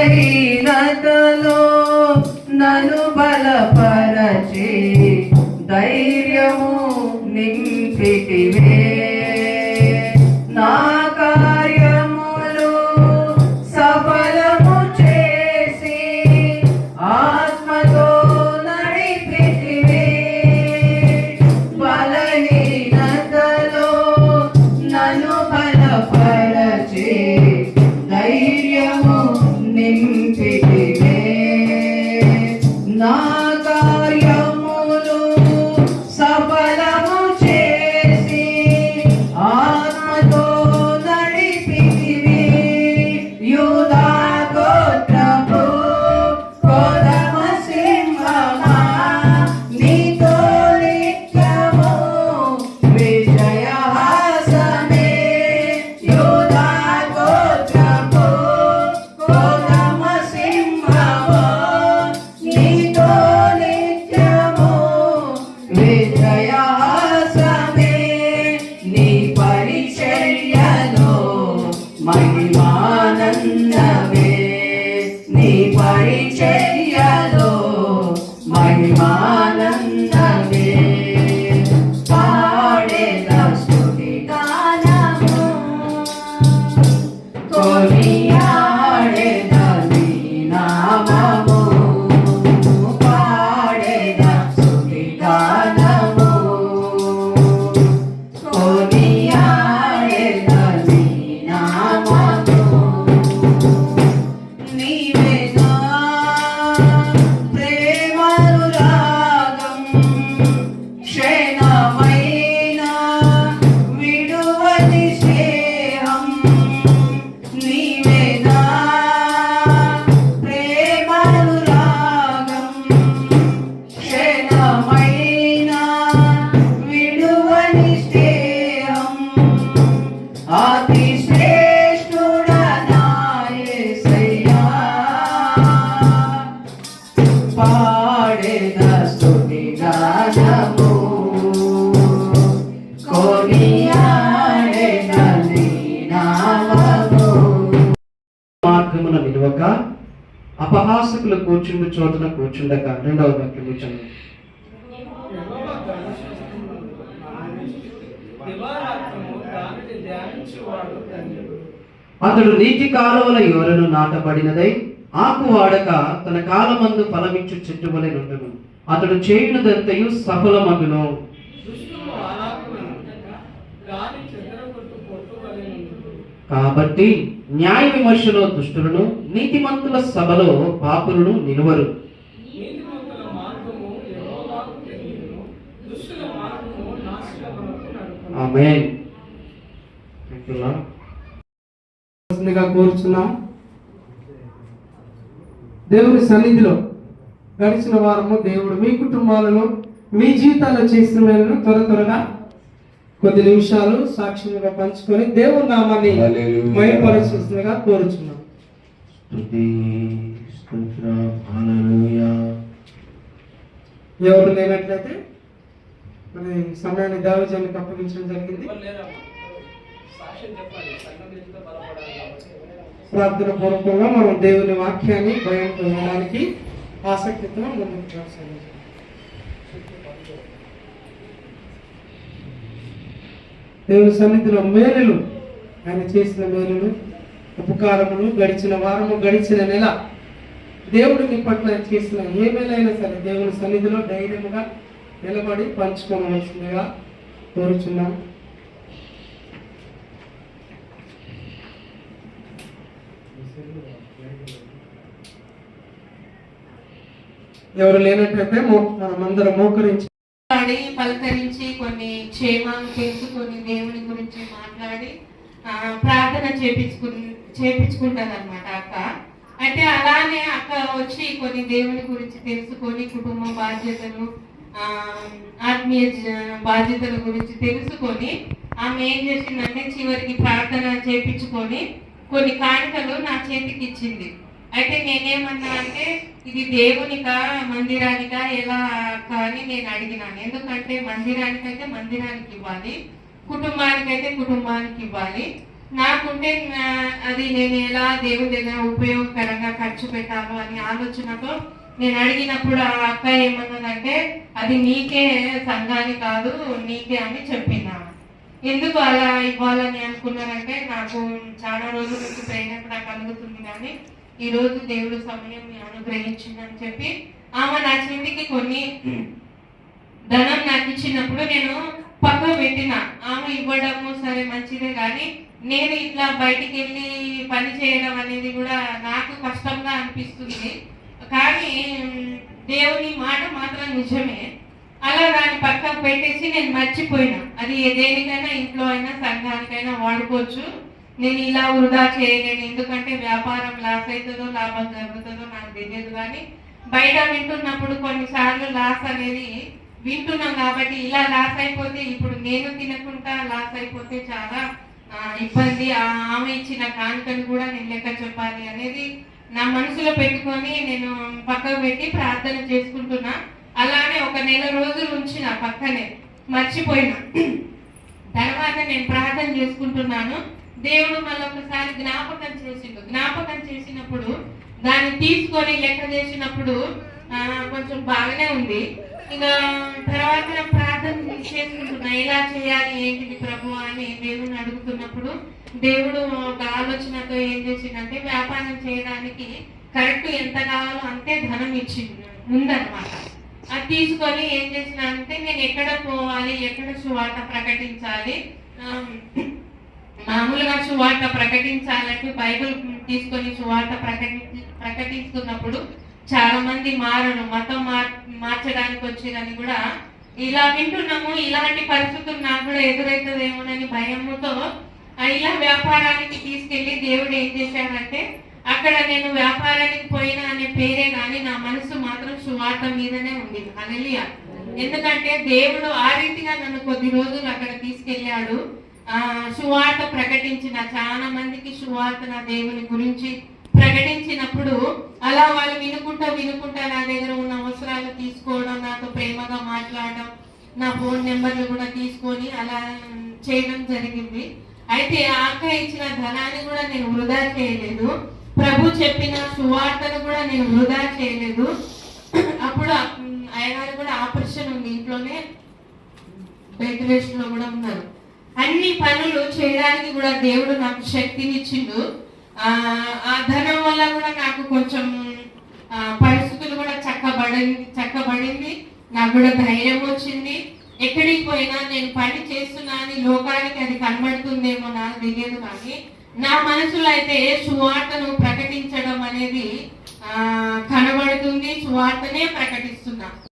హీనతలో నను బలపరచి ధైర్యము నింపితివే. పరిచర్యలో మహిమానందమే. పాడేద స్తుతి గానము కొనియాడేద నీ నామము. అపహాసకులు కూర్చుండు చోటున కూర్చుండక రెండవ వాక్యం చదువు అతడు నీటి కాలువల ఎవరను నాటబడినదై ఆకు వాడక తన కాలమందు ఫలమిచ్చు చెట్టు వలె నుండును. అతడు చేయునదంతయు సఫలమగును దుష్టులు ఆలాపనను గాలి చెదరగొట్టు పొట్టు వలె నుండును. కాబట్టి న్యాయ విమర్శలో దుష్టులను నీతిమంతుల సభలో పాపులను నిలువరు. కోరుచున్నాం. దేవుని సన్నిధిలో గడిచిన వారము దేవుడు మీ కుటుంబాలలో మీ జీవితాల్లో చేసిన త్వర త్వరగా కొద్ది నిమిషాలు సాక్ష్యంగా పంచుకొని దేవుని నామాన్ని హల్లెలూయా. మైపరచుగా కోరుచున్నాం. స్తుతి స్తోత్రం హల్లెలూయా. ఎవరు లేనట్లయితే మరి సమయాన్ని దేవజానికి అప్పగించడం జరిగింది. ప్రార్థన పూర్వకంగా మనం దేవుని వాక్యాన్ని భయం వినడానికి ఆసక్తితో ముందుకు కొనసాగించాలి దేవుని సన్నిధిలో మేలులు. ఆయన చేసిన మేలులు ఉపకారములు గడిచిన వారము గడిచిన నెల. దేవుడు నీ పట్ల చేసిన ఏ మేలైనా సరే దేవుని సన్నిధిలో ధైర్యముగా నిలబడి పంచుకోవలసిందిగా కోరుచున్నాం. ఎవరు లేనట్లయితే మో- మనమందరం మోకరించి మాట్లాడి పలకరించి కొన్ని క్షేమాలు తెలుసుకొని దేవుని గురించి మాట్లాడి ప్రార్థన చేపించుకు చేపించుకుంటుంది అనమాట అక్క. అయితే అలానే అక్క వచ్చి కొన్ని దేవుని గురించి తెలుసుకొని కుటుంబ బాధ్యతలు ఆత్మీయ బాధ్యతల గురించి తెలుసుకొని ఆమె ఏం చేసిందంటే చివరికి ప్రార్థన చేపించుకొని కొన్ని కానుకలు నా చేతికి ఇచ్చింది అయితే నేనేమన్నా అంటే ఇది దేవునికా మందిరానికా ఎలా కానీ నేను అడిగినాను. ఎందుకంటే మందిరానికైతే మందిరానికి ఇవ్వాలి కుటుంబానికైతే కుటుంబానికి ఇవ్వాలి. నాకుంటే అది నేను ఎలా దేవుని దగ్గర ఉపయోగకరంగా ఖర్చు పెట్టాలో అని ఆలోచనతో నేను అడిగినప్పుడు ఆ అక్క ఏమన్నదంటే అది నీకే సంఘాన్ని కాదు నీకే అని చెప్పినా. ఎందుకు అలా ఇవ్వాలని అనుకున్నారంటే నాకు చాలా రోజుల నుంచి ప్రేరణ నాకు కలుగుతుంది కానీ ఈ రోజు దేవుడు సమయం అనుగ్రహించిందని చెప్పి ఆమె నా చెందికి కొన్ని ధనం నాకు ఇచ్చినప్పుడు నేను పక్క పెట్టిన. ఆమె ఇవ్వడము సరే మంచిదే కానీ నేను ఇట్లా బయటికి వెళ్ళి పని చేయడం అనేది కూడా నాకు కష్టంగా అనిపిస్తుంది. కానీ దేవుని మాట మాత్రం నిజమే. అలా దాన్ని పక్కకు పెట్టేసి నేను మర్చిపోయినా. అది దేనికైనా ఇంట్లో అయినా సంఘానికైనా వాడుకోవచ్చు. నేను ఇలా వృధా చేయలేను. ఎందుకంటే వ్యాపారం లాస్ అవుతుందో లాభం జరుగుతుందో నాకు తెలియదు కానీ బయట వింటున్నప్పుడు కొన్నిసార్లు లాస్ అనేది వింటున్నాం కాబట్టి ఇలా లాస్ అయిపోతే ఇప్పుడు నేను తినకుండా లాస్ అయిపోతే చాలా ఇబ్బంది. ఆ ఆమె ఇచ్చిన కానుకను కూడా నేను లెక్క చెప్పాలి అనేది నా మనసులో పెట్టుకొని నేను పక్కకు పెట్టి ప్రార్థన చేసుకుంటున్నా. అలానే ఒక నెల రోజులు ఉంచిన పక్కనే మర్చిపోయినా. తర్వాత నేను ప్రార్థన చేసుకుంటున్నాను. దేవుడు మళ్ళొకసారి జ్ఞాపకం చేసిండు. జ్ఞాపకం చేసినప్పుడు దాన్ని తీసుకొని లెక్క చేసినప్పుడు ఆ, కొంచెం బాగానే ఉంది. ఇక తర్వాత ప్రార్థన చేసుకుంటున్నా ఎలా చేయాలి ఏంటిది ప్రభు అని దేవుని అడుగుతున్నప్పుడు దేవుడు ఒక ఆలోచనతో ఏం చేసిందంటే వ్యాపారం చేయడానికి కరెక్ట్ ఎంత కావాలో అంతే ధనం ఇచ్చింది ఉందన్నమాట. అది తీసుకొని ఏం చేసిన అంటే నేను ఎక్కడ పోవాలి ఎక్కడ సువార్త ప్రకటించాలి ఆ, మామూలుగా సువార్త ప్రకటించాలంటే బైబిల్ తీసుకొని సువార్త ప్రకటి ప్రకటిస్తున్నప్పుడు చాలా మంది మారను మతం మార్ మార్చడానికి వచ్చిందని కూడా ఇలా వింటున్నాము ఇలాంటి పరిస్థితులు నాకు కూడా ఎదురవుతుందేమోనని భయముతో ఇలా వ్యాపారానికి తీసుకెళ్ళి దేవుడు ఏం చేశాడంటే అక్కడ నేను వ్యాపారానికి పోయినా అనే పేరే కానీ నా మనసు మాత్రం సువార్త మీదనే ఉంది. అనలియ ఎందుకంటే దేవుడు ఆ రీతిగా నన్ను కొద్ది రోజులు అక్కడ తీసుకెళ్ళాడు. సువార్త ప్రకటించిన చాలా మందికి సువార్త నా దేవుని గురించి ప్రకటించినప్పుడు అలా వాళ్ళు వినుకుంటా వినుకుంటా నా దగ్గర ఉన్న అవసరాలు తీసుకోవడం నాతో ప్రేమగా మాట్లాడడం నా ఫోన్ నెంబర్లు కూడా తీసుకొని అలా చేయడం జరిగింది. అయితే ఆక ఇచ్చిన ధనాన్ని కూడా నేను వృధా చేయలేదు. ప్రభు చెప్పిన సువార్తను కూడా నేను వృధా చేయలేదు. అప్పుడు అయ్యగారు కూడా ఆపరేషన్ ఉంది. ఇంట్లోనే బెడ్లో కూడా ఉన్నారు. అన్ని పనులు చేయడానికి కూడా దేవుడు నాకు శక్తినిచ్చిండు. ఆ ఆ ధనం వల్ల కూడా నాకు కొంచెం పరిస్థితులు కూడా చక్కబడింది చక్కబడింది. నాకు కూడా ధైర్యం వచ్చింది. ఎక్కడికి పోయినా నేను పని చేస్తున్నా అని లోకానికి అది కనబడుతుందేమో నాకు తెలియదు కానీ నా మనసులో అయితే సువార్తను ప్రకటించడం అనేది కనబడుతుంది. సువార్తనే ప్రకటిస్తున్నా.